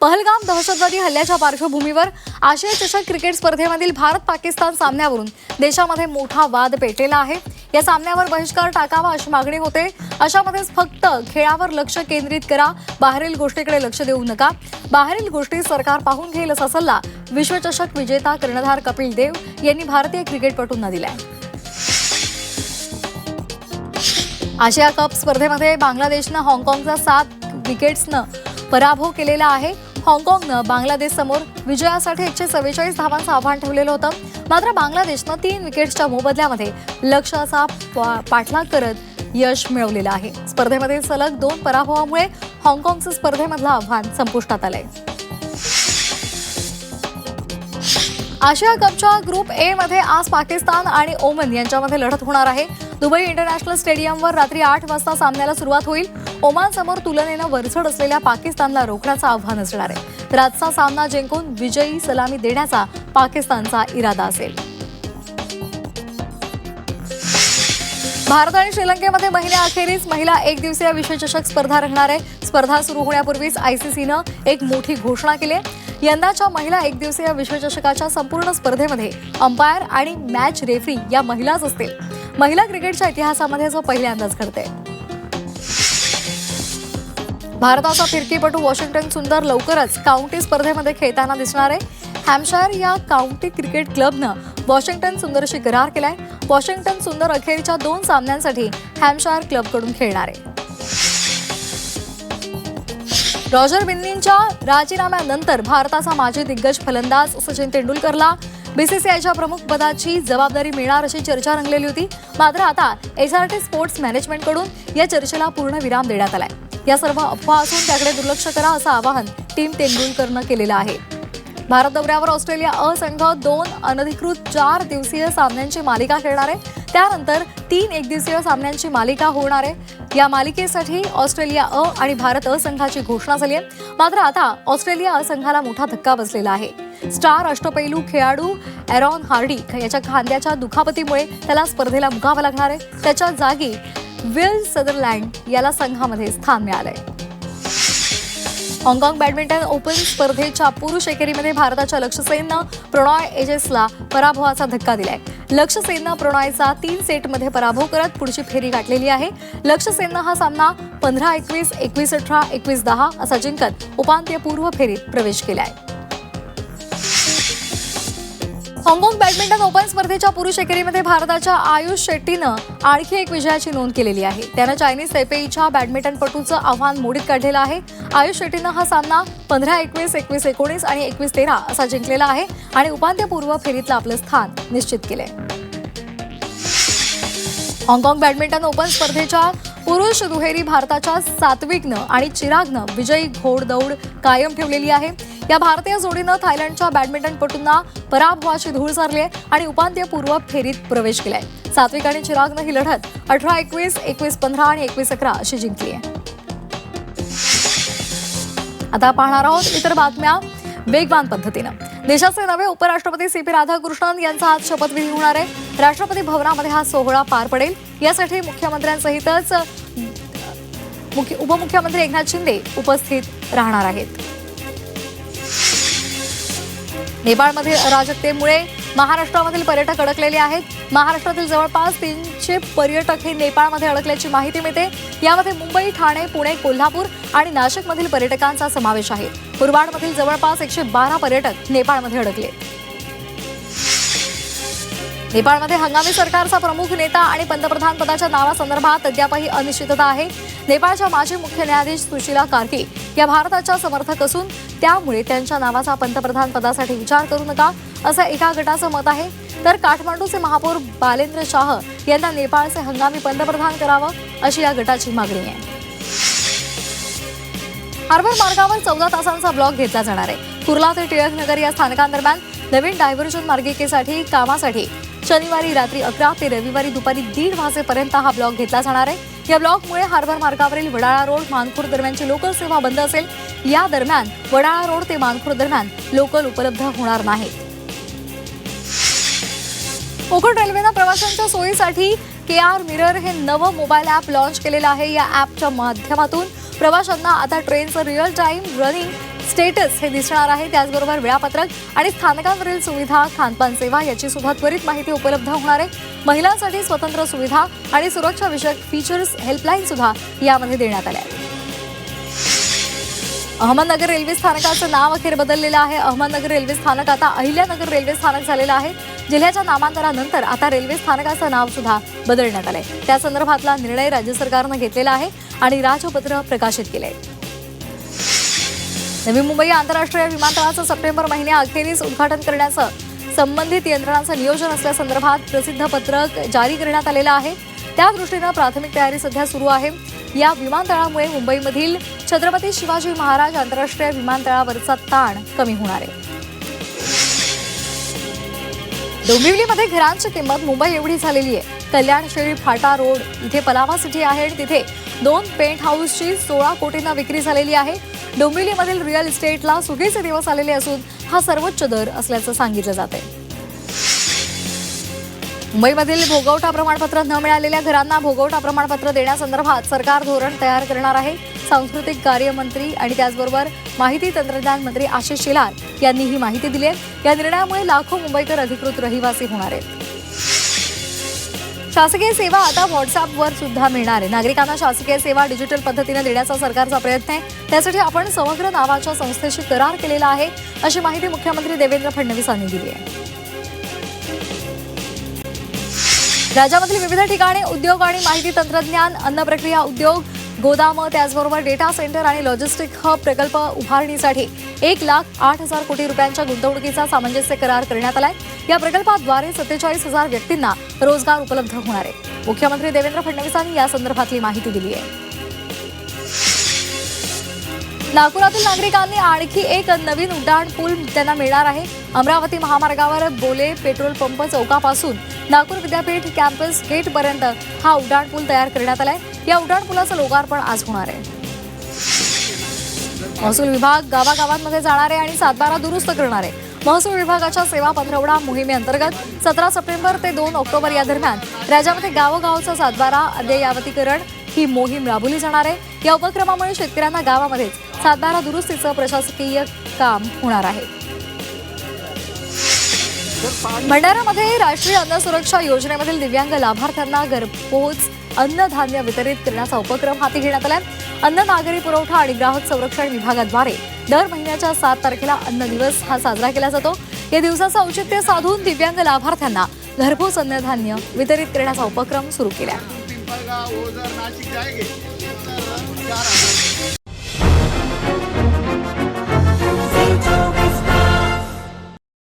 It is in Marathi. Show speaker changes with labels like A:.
A: पहलगाम दहशतवादी हल्ल्याच्या पार्श्वभूमीवर आशिया चषक क्रिकेट स्पर्धेमधील भारत पाकिस्तान सामन्यावरून देशामध्ये मोठा वाद पेटलेला आहे. या सामन्यावर बहिष्कार टाकावा अशी मागणी होते. अशामध्येच फक्त खेळावर लक्ष केंद्रित करा. बाहेरील गोष्टीकडे लक्ष देऊ नका. बाहेरील गोष्टी सरकार पाहून घेईल असा सल्ला विश्वचषक विजेता कर्णधार कपिल देव यांनी भारतीय क्रिकेटपटूंना दिलाय. आशिया कप स्पर्धेमध्ये बांगलादेशनं हाँगकाँगचा सात विकेट्सनं पराभव केलेला आहे. हाँगकाँगनं बांगलादेश समोर विजयासाठी एकशे चव्वेचाळीस धावांचं आव्हान ठेवलेलं होतं. मात्र बांगलादेशनं तीन विकेट्सच्या मोबदल्यामध्ये लक्ष्याचा पा- पाठलाग करत यश मिळवलेलं आहे. स्पर्धेमध्ये सलग दोन पराभवामुळे हाँगकाँगचं स्पर्धेमधलं आव्हान संपुष्टात आलंय. आशिया कपच्या ग्रुप ए मध्ये आज पाकिस्तान आणि ओमन यांच्यामध्ये लढत होणार आहे. दुबई इंटरनॅशनल स्टेडियमवर रात्री आठ वाजता सामन्याला सुरुवात होईल. ओमान समोर तुलनेनं वरचढ असलेल्या पाकिस्तानला रोखण्याचं आव्हान असणार आहे. तर आजचा सामना जिंकून विजयी सलामी देण्याचा पाकिस्तानचा इरादा असेल. भारत आणि श्रीलंकेमध्ये महिन्याअखेरीस महिला एक दिवसीय विश्वचषक स्पर्धा रंगणार आहे. स्पर्धा सुरू होण्यापूर्वीच आयसीसीनं एक मोठी घोषणा केली आहे. यंदाच्या महिला एक दिवसीय विश्वचषकाच्या संपूर्ण स्पर्धेमध्ये अंपायर आणि मॅच रेफरी या महिलाच असतील. महिला क्रिकेटच्या इतिहासामध्ये असं पहिल्यांदाच घडतंय. भारताचा फिरकीपटू वॉशिंग्टन सुंदर लवकरच काउंटी स्पर्धेमध्ये खेळताना दिसणार आहे. हॅमशायर या काउंटी क्रिकेट क्लबनं वॉशिंग्टन सुंदरशी करार केलाय. वॉशिंग्टन सुंदर अखेरच्या दोन सामन्यांसाठी हॅमशायर क्लबकडून खेळणार आहे. रॉजर बिन्नींच्या राजीनाम्यानंतर भारताचा माजी दिग्गज फलंदाज सचिन तेंडुलकरला बीसीसीआयच्या प्रमुख पदाची जबाबदारी मिळणार अशी चर्चा रंगलेली होती. मात्र आता एसआरटी स्पोर्ट्स मॅनेजमेंटकडून या चर्चेला पूर्ण विराम देण्यात आलाय. या सर्व अफवा असून त्याकडे दुर्लक्ष करा असं आवाहन टीम तेंडुलकरनं केलेलं आहे. भारत दौऱ्यावर ऑस्ट्रेलिया अ संघ दोन अनधिकृत चार दिवसीय सामन्यांची मालिका खेळणार आहे. त्यानंतर तीन एकदिवसीय सामन्यांची मालिका होणार आहे. या मालिकेसाठी ऑस्ट्रेलिया अ आणि भारत अ संघाची घोषणा झाली आहे. मात्र आता ऑस्ट्रेलिया अ संघाला मोठा धक्का बसलेला आहे. स्टार अष्टपैलू खेळाडू एरॉन हार्डी याच्या खांद्याच्या दुखापतीमुळे त्याला स्पर्धेला मुकावं लागणार आहे. त्याच्या जागी विल सदरलँड याला संघामध्ये स्थान मिळालंय. हाँगकाँग बॅडमिंटन ओपन स्पर्धेच्या पुरुष एकेरीमध्ये भारताच्या लक्ष्य सेननं प्रणॉय एजेसला पराभवाचा धक्का दिलाय. लक्ष्य सेननं प्रणॉयचा तीन सेटमध्ये पराभव करत पुढची फेरी गाठलेली आहे. लक्ष्य सेननं हा सामना पंधरा एकवीस एकवीस अठरा एकवीस दहा असा जिंकत उपांत्यपूर्व फेरीत प्रवेश केलाय. हाँगकाँग बॅडमिंटन ओपन स्पर्धेच्या पुरुष एकेरीमध्ये भारताच्या आयुष शेट्टीनं आणखी एक विजयाची नोंद केलेली आहे. त्यानं चायनीज तैपेईच्या बॅडमिंटनपटूचं आव्हान मोडीत काढलेलं आहे. आयुष शेट्टीनं हा सामना पंधरा एकवीस एकवीस एकोणीस आणि एकवीस तेरा असा जिंकलेला आहे आणि उपांत्यपूर्व फेरीतलं आपलं स्थान निश्चित केलंय. हाँगकाँग बॅडमिंटन ओपन स्पर्धेच्या पुरुष दुहेरी भारताच्या सात्विकनं आणि चिरागनं विजयी घोडदौड कायम ठेवलेली आहे. या भारतीय जोडीनं थायलंडच्या बॅडमिंटनपटूंना पराभवाची धूळ झाली आहे आणि उपांत्यपूर्व फेरीत प्रवेश केलाय. सात्विक आणि चिरागनं ही लढत अठरा एकवीस एकवीस पंधरा आणि एकवीस अकरा अशी जिंकली आहे. आता पाहणार आहोत इतर बातम्या वेगवान पद्धतीनं. देशाचे नवे उपराष्ट्रपती सी पी राधाकृष्णन यांचा आज शपथविधी होणार आहे. राष्ट्रपती भवनामध्ये हा सोहळा पार पडेल. यासाठी मुख्यमंत्र्यांसहितच मुख्य उपमुख्यमंत्री एकनाथ शिंदे उपस्थित राहणार आहेत. नेपाळमधील अराजकतेमुळे महाराष्ट्रामधील पर्यटक अडकलेले आहेत. महाराष्ट्रातील जवळपास तीनशे पर्यटक हे नेपाळमध्ये अडकल्याची माहिती मिळते. यामध्ये मुंबई ठाणे पुणे कोल्हापूर आणि नाशिकमधील पर्यटकांचा समावेश आहे. कुरवाडमधील जवळपास एकशे बारा पर्यटक नेपाळमध्ये अडकले. नेपाळमध्ये हंगामी सरकारचा प्रमुख नेता आणि पंतप्रधान पदाच्या नावासंदर्भात अद्यापही अनिश्चितता आहे. नेपाळच्या माजी मुख्य न्यायाधीश सुशीला कार्की या भारताच्या समर्थक असून त्यामुळे त्यांच्या नावाचा पंतप्रधान पदासाठी विचार करू नका असं एका गटाचं मत आहे. तर काठमांडूचे महापौर बालेंद्र शाह यांना नेपाळचे हंगामी पंतप्रधान करावं अशी या गटाची मागणी आहे. हार्बर मार्गावर चौदा तासांचा ब्लॉक घेतला जाणार आहे. कुर्ला ते टिळकनगर या स्थानकांदरम्यान नवीन डायव्हर्जन मार्गिकेसाठी कामासाठी शनिवारी रात्री अकरा ते रविवारी दुपारी दीड वाजेपर्यंत हा ब्लॉक घेतला जाणार आहे. या ब्लॉकमुळे हार्बर मार्गावरील वडाळा रोड मानखुर दरम्यानची लोकल सेवा बंद असेल. या दरम्यान वडाळा रोड ते मानखुर दरम्यान लोकल उपलब्ध होणार नाही. कोकण रेल्वेनं प्रवाशांच्या सोयीसाठी के आर मिरर हे नवं मोबाईल ॲप लॉन्च केलेलं आहे. या ॲपच्या माध्यमातून प्रवाशांना आता ट्रेनचं रिअल टाईम रनिंग स्टेटस हे दिसणार आहे. त्याचबरोबर वेळापत्रक आणि स्थानकांवरील सुविधा खानपान सेवा याची सुद्धा त्वरित माहिती उपलब्ध होणार आहे. महिलांसाठी स्वतंत्र सुविधा आणि सुरक्षा विषयक फीचर्स हेल्पलाईन सुद्धा यामध्ये देण्यात आल्या आहेत. अहमदनगर रेल्वे स्थानकाचं नाव अखेर बदललेलं आहे. अहमदनगर रेल्वे स्थानक आता अहिल्यानगर रेल्वे स्थानक झालेलं आहे. जिल्ह्याच्या नामांतरानंतर आता रेल्वे स्थानकाचं नाव सुद्धा बदलण्यात आलंय. त्या संदर्भातला निर्णय राज्य सरकारनं घेतलेला आहे आणि राजपत्र प्रकाशित केलंय. नवी मुंबई आंतरराष्ट्रीय विमानतळाचं सप्टेंबर महिन्याअखेरीस उद्घाटन करण्याचं संबंधित यंत्रणांचं नियोजन असल्यासंदर्भात प्रसिद्ध पत्रक जारी करण्यात आलेलं आहे. त्या दृष्टीनं प्राथमिक तयारी सध्या सुरू आहे. या विमानतळामुळे मुंबईमधील छत्रपती शिवाजी महाराज आंतरराष्ट्रीय विमानतळावरचा ताण कमी होणार आहे. डोंबिवलीमध्ये घरांची किंमत मुंबई एवढी झालेली आहे. कल्याण शेळी फाटा रोड इथे पलावा सिटी आहे तिथे दोन पेंट हाऊसची सोळा कोटींना विक्री झालेली आहे. डोंबिवलीमधील रिअल इस्टेटला सुगीचे दिवस आलेले असून हा सर्वोच्च दर असल्याचं सांगितलं जात आहे मुंबईमधील भोगवटा प्रमाणपत्र न मिळालेल्या घरांना भोगवटा प्रमाणपत्र देण्यासंदर्भात सरकार धोरण तयार करणार आहे. सांस्कृतिक कार्य मंत्री आणि त्याचबरोबर माहिती तंत्रज्ञान मंत्री आशिष शेलार यांनी ही माहिती दिली आहे. या निर्णयामुळे लाखो मुंबईकर अधिकृत रहिवासी होणार आहेत. शासकीय सेवा आता व्हॉट्सअपवर सुद्धा मिळणार आहे. नागरिकांना शासकीय सेवा डिजिटल पद्धतीने देण्याचा सरकारचा प्रयत्न आहे. त्यासाठी आपण समग्र नावाच्या संस्थेशी करार केलेला आहे. अशी माहिती मुख्यमंत्री देवेंद्र फडणवीस यांनी दिली आहे. राज्यामधील विविध ठिकाणी उद्योग आणि माहिती तंत्रज्ञान अन्न प्रक्रिया उद्योग गोदामं त्याचबरोबर डेटा सेंटर आणि लॉजिस्टिक हब प्रकल्प उभारणीसाठी एक लाख आठ हजार कोटी रुपयांच्या गुंतवणुकीचा सामंजस्य करार करण्यात आलाय. या प्रकल्पाद्वारे सत्तेचाळीस हजार व्यक्तींना रोजगार उपलब्ध होणार आहे. मुख्यमंत्री देवेंद्र फडणवीसांनी या संदर्भातली माहिती दिली आहे. नागपुरातील नागरिकांनी आणखी एक नवीन उड्डाण पूल त्यांना मिळणार आहे. अमरावती महामार्गावर बोले पेट्रोल पंप चौकापासून नागपूर विद्यापीठ कॅम्पस गेटपर्यंत हा उड्डाण पूल तयार करण्यात आलाय. या उड्डाण पुलाचं लोकार्पण आज होणार आहे. महसूल विभाग गावागावांमध्ये जाणार आहे आणि सातबारा दुरुस्त करणार. आहे महसूल विभागाच्या सेवा पंधरवडा मोहिमेअंतर्गत सतरा सप्टेंबर ते दोन ऑक्टोबर या दरम्यान राज्यामध्ये गावोगावचा सातबारा अद्ययावतीकरण ही मोहीम राबवली जाणार आहे. या उपक्रमामुळे शेतकऱ्यांना गावामध्येच सातबारा दुरुस्तीचं प्रशासकीय काम होणार आहे. भंडारामध्ये राष्ट्रीय अन्न सुरक्षा योजनेमधील दिव्यांग लाभार्थ्यांना घरपोच अन्नधान्य वितरित करण्याचा उपक्रम हाती घेण्यात आलाय. अन्न नागरी पुरवठा आणि ग्राहक संरक्षण विभागाद्वारे दर महिन्याच्या सात तारखेला अन्न दिवस हा साजरा केला जातो. या दिवसाचं औचित्य साधून दिव्यांग लाभार्थ्यांना घरपोच अन्नधान्य वितरित करण्याचा उपक्रम सुरू केला.